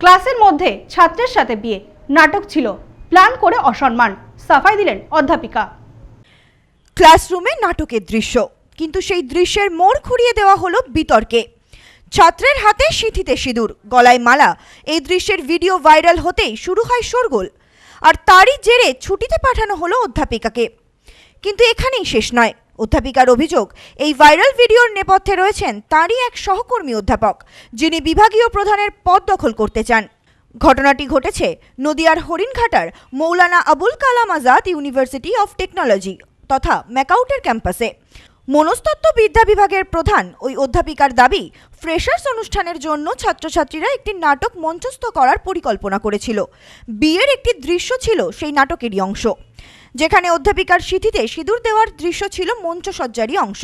ক্লাসের মধ্যে ছাত্রের সাথে বিয়ে। নাটক ছিল। প্ল্যান করে অসম্মান। সাফাই দিলেন অধ্যাপিকা। ক্লাসরুমে নাটকের দৃশ্য। কিন্তু সেই দৃশ্যের মোড় ঘুরিয়ে দেওয়া হলো বিতর্কে। ছাত্রের হাতে সিঁথিতে সিঁদুর, গলায় মালা। এই দৃশ্যের ভিডিও ভাইরাল হতেই শুরু হয় শোরগোল। আর তারই জেরে ছুটিতে পাঠানো হলো অধ্যাপিকাকে। কিন্তু এখানেই শেষ নয়। অধ্যাপিকার অভিযোগ, এই ভাইরাল ভিডিওর নেপথ্যে রয়েছেন তারই এক সহকর্মী অধ্যাপক, যিনি বিভাগীয় প্রধানের পদ দখল করতে চান। ঘটনাটি ঘটেছে নদিয়ার হরিণঘাটার Maulana Abul Kalam Azad university of technology তথা ম্যাকাউটের ক্যাম্পাসে। মনস্তত্ত্ব বিদ্যা বিভাগের প্রধান ওই অধ্যাপিকার দাবি, ফ্রেশার্স অনুষ্ঠানের জন্য ছাত্রছাত্রীরা একটি নাটক মঞ্চস্থ করার পরিকল্পনা করেছিল। বিয়ের একটি দৃশ্য ছিল সেই নাটকেরই অংশ। যেখানে অধ্যাপিকার সিঁথিতে সিঁদুর দেওয়ার দৃশ্য ছিল মঞ্চসজ্জারই অংশ।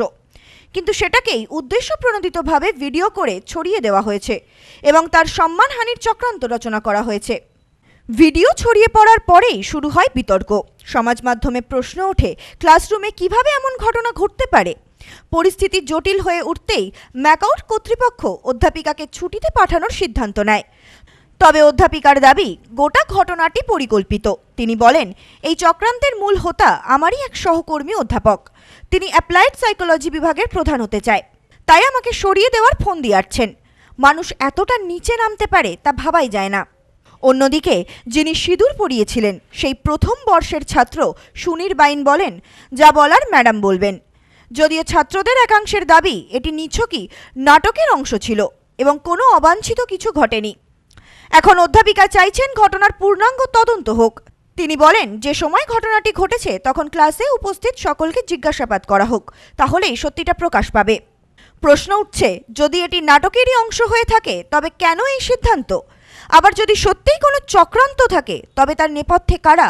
কিন্তু সেটাকেই উদ্দেশ্য প্রণোদিতভাবে ভিডিও করে ছড়িয়ে দেওয়া হয়েছে এবং তার সম্মানহানির চক্রান্ত রচনা করা হয়েছে। ভিডিও ছড়িয়ে পড়ার পরেই শুরু হয় বিতর্ক। সমাজ মাধ্যমে প্রশ্ন ওঠে, ক্লাসরুমে কীভাবে এমন ঘটনা ঘটতে পারে? পরিস্থিতি জটিল হয়ে উঠতেই ম্যাকআউট কর্তৃপক্ষ অধ্যাপিকাকে ছুটিতে পাঠানোর সিদ্ধান্ত নেয়। তবে অধ্যাপিকার দাবি, গোটা ঘটনাটি পরিকল্পিত। তিনি বলেন, এই চক্রান্তের মূল হোতা আমারই এক সহকর্মী অধ্যাপক। তিনি অ্যাপ্লাইড সাইকোলজি বিভাগের প্রধান হতে চায়। তাই আমাকে সরিয়ে দেওয়ার ফোন দিয়ে আসছেন। মানুষ এতটা নিচে নামতে পারে তা ভাবাই যায় না। অন্যদিকে, যিনি সিঁদুর পরিয়েছিলেন, সেই প্রথম বর্ষের ছাত্র সুনীর বাইন বলেন, যা বলার ম্যাডাম বলবেন। যদিও ছাত্রদের একাংশের দাবি, এটি নিছকই নাটকের অংশ ছিল এবং কোনো অবাঞ্ছিত কিছু ঘটেনি। এখন অধ্যাপিকা চাইছেন ঘটনার পূর্ণাঙ্গ তদন্ত হোক। তিনি বলেন, যে সময় ঘটনাটি ঘটেছে, তখন ক্লাসে উপস্থিত সকলকে জিজ্ঞাসাবাদ করা হোক, তাহলেই সত্যিটা প্রকাশ পাবে। প্রশ্ন উঠছে, যদি এটি নাটকেরই অংশ হয়ে থাকে, তবে কেন এই সিদ্ধান্ত? আবার যদি সত্যিই কোনো চক্রান্ত থাকে, তবে তার নেপথ্যে কারা?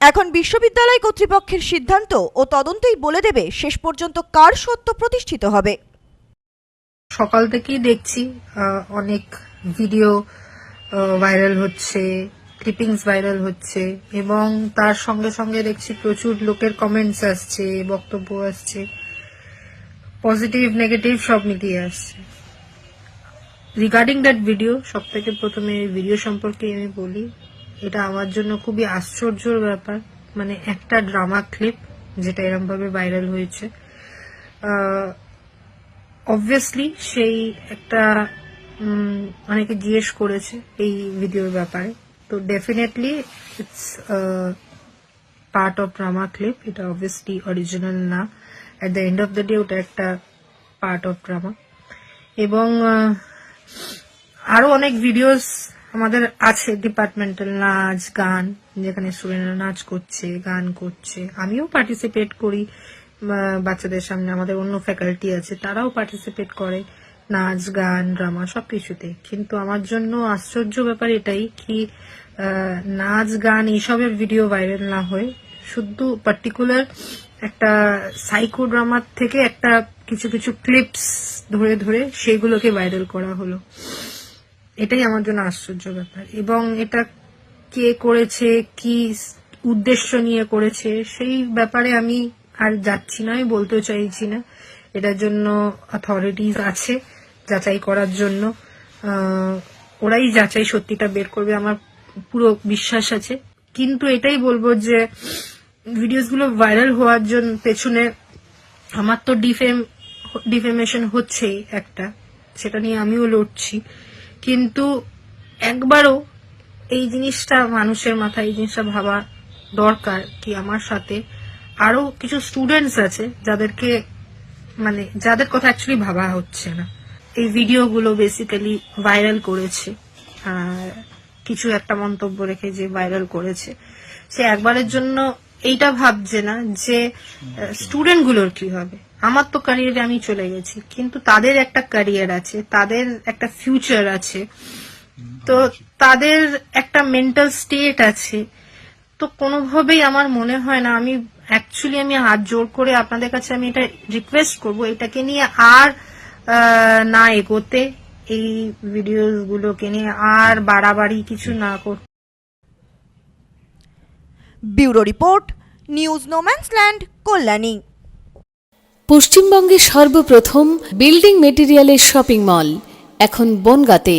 এখন বিশ্ববিদ্যালয় কর্তৃপক্ষের সিদ্ধান্ত ও তদন্তই বলে দেবে, শেষ পর্যন্ত কার সত্য প্রতিষ্ঠিত হবে। সকাল থেকেই দেখছি অনেক ভিডিও ভাইরাল হচ্ছে ক্লিপিংস ভাইরাল হচ্ছে এবং তার সঙ্গে সঙ্গে দেখছি প্রচুর লোকের কমেন্টস আসছে, বক্তব্য আসছে। পজিটিভ নেগেটিভ সব মিলিয়ে আসছে। রিগার্ডিং দ্যাট ভিডিও সব থেকে প্রথমে ভিডিও সম্পর্কে আমি বলি, এটা আমার জন্য খুবই আশ্চর্যর ব্যাপার। মানে একটা ড্রামা ক্লিপ যেটা এরম ভাবে ভাইরাল হয়েছে অবভিয়াসলি সেই একটা অনেকে জিজ্ঞেস করেছে এই ভিডিওর ব্যাপারে। তো definitely it's part of drama clip এটা অবভিয়াসলি অরিজিনাল না। At the end of the day ওটা একটা পার্ট অফ ড্রামা এবং আহ, আরও অনেক ভিডিওস আমাদের আছে ডিপার্টমেন্টাল নাচ গান যেখানে স্টুডেন্টরা নাচ করছে গান করছে। আমিও পার্টিসিপেট করি বাচ্চাদের সামনে আমাদের অন্য ফ্যাকাল্টি আছে তারাও পার্টিসিপেট করে। নাচ, গান, ড্রামা সব সবকিছুতে কিন্তু আমার জন্য আশ্চর্য ব্যাপার এটাই কি নাচ, গান এইসবের ভিডিও ভাইরাল না হয়ে শুধু পার্টিকুলার একটা সাইকো ড্রামার থেকে একটা কিছু কিছু ক্লিপস ধরে ধরে সেগুলোকে ভাইরাল করা হলো। এটাই আমার জন্য আশ্চর্য ব্যাপার। এবং এটা কে করেছে, কি উদ্দেশ্য নিয়ে করেছে, সেই ব্যাপারে আমি আর যাচ্ছি না, আমি বলতেও চাইছি না। এটার জন্য অথরিটিস আছে যাচাই করার জন্য। ওরাই যাচাই সত্যিটা বের করবে, আমার পুরো বিশ্বাস আছে। কিন্তু এটাই বলব যে ভিডিওসগুলো ভাইরাল হওয়ার জন্য পেছনে আমার তো ডিফেম ডিফেমেশন হচ্ছেই একটা, সেটা নিয়ে আমিও লড়ছি। কিন্তু একবারও এই জিনিসটা মানুষের মাথায়, এই জিনিসটা ভাবা দরকার কি আমার সাথে। আরও কিছু স্টুডেন্টস আছে যাদেরকে মানে যাদের কথা অ্যাকচুয়ালি ভাবা হচ্ছে না। এই ভিডিওগুলো বেসিক্যালি ভাইরাল করেছে। আর কিছু একটা মন্তব্য রেখে যে ভাইরাল করেছে। সে একবারের জন্য এইটা ভাবছে না যে স্টুডেন্টগুলোর কি হবে? আমার তো ক্যারিয়ারে আমি চলে গেছি। কিন্তু তাদের একটা ক্যারিয়ার আছে তাদের একটা ফিউচার আছে। তো তাদের একটা মেন্টাল স্টেট আছে। তো কোনোভাবেই আমার মনে হয় না আমি অ্যাকচুয়ালি আমি হাত জোর করে আপনাদের কাছে আমি এটা রিকোয়েস্ট করব। এটাকে নিয়ে আর না এগোতে এই ভিডিওস গুলোকে নিয়ে আর বাড়াবাড়ি কিছু না করতে bureau report news no man's land Kalyani. পশ্চিমবঙ্গের সর্বপ্রথম বিল্ডিং মেটেরিয়ালের শপিং মল এখন বনগাঁতে।